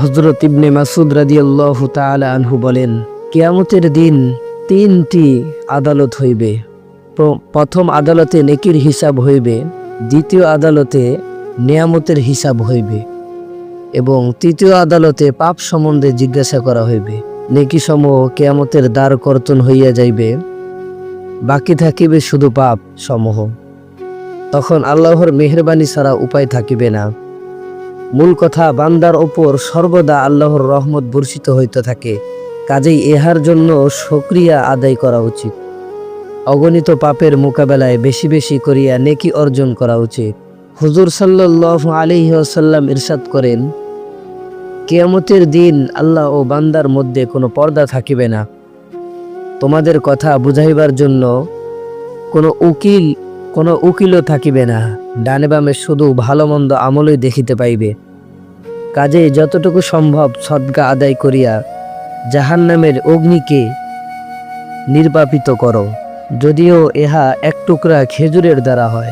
হজরত ইবনে মাসুদ রাদিয়াল্লাহ তাআলা আনহু বলেন, কেয়ামতের দিন তিনটি আদালত হইবে। প্রথম আদালতে নেকির হিসাব হইবে, দ্বিতীয় আদালতে নিয়ামতের হিসাব হইবে এবং তৃতীয় আদালতে পাপ সম্বন্ধে জিজ্ঞাসা করা হইবে। নেকি সমূহ কেয়ামতের দ্বার কর্তন হইয়া যাইবে, বাকি থাকিবে শুধু পাপ সমূহ। তখন আল্লাহর মেহরবানি ছাড়া উপায় থাকিবে না। মূল কথা, বান্দার ওপর সর্বদা আল্লাহর রহমত বর্ষিত হইতে থাকে। কাজেই ইহার জন্য সক্রিয়া আদায় করা উচিত। অগণিত পাপের মোকাবেলায় বেশি বেশি করিয়া নেকি অর্জন করা উচিত। হুজুর সাল্লাহ আলিহি আসাল্লাম ইরশাদ করেন, কেয়ামতের দিন আল্লাহ ও বান্দার মধ্যে কোনো পর্দা থাকিবে না। তোমাদের কথা বুঝাইবার জন্য কোনো উকিল, কোনো উকিলও থাকিবে না। ডানে বামে শুধু ভালো মন্দ আমলই দেখিতে পাইবে। কাজে যতটুকু সম্ভব সদ্গা আদায় করিয়া জাহান নামের অগ্নিকে নির্বাপিত করো, যদিও ইহা এক টুকরা খেজুরের দ্বারা হয়।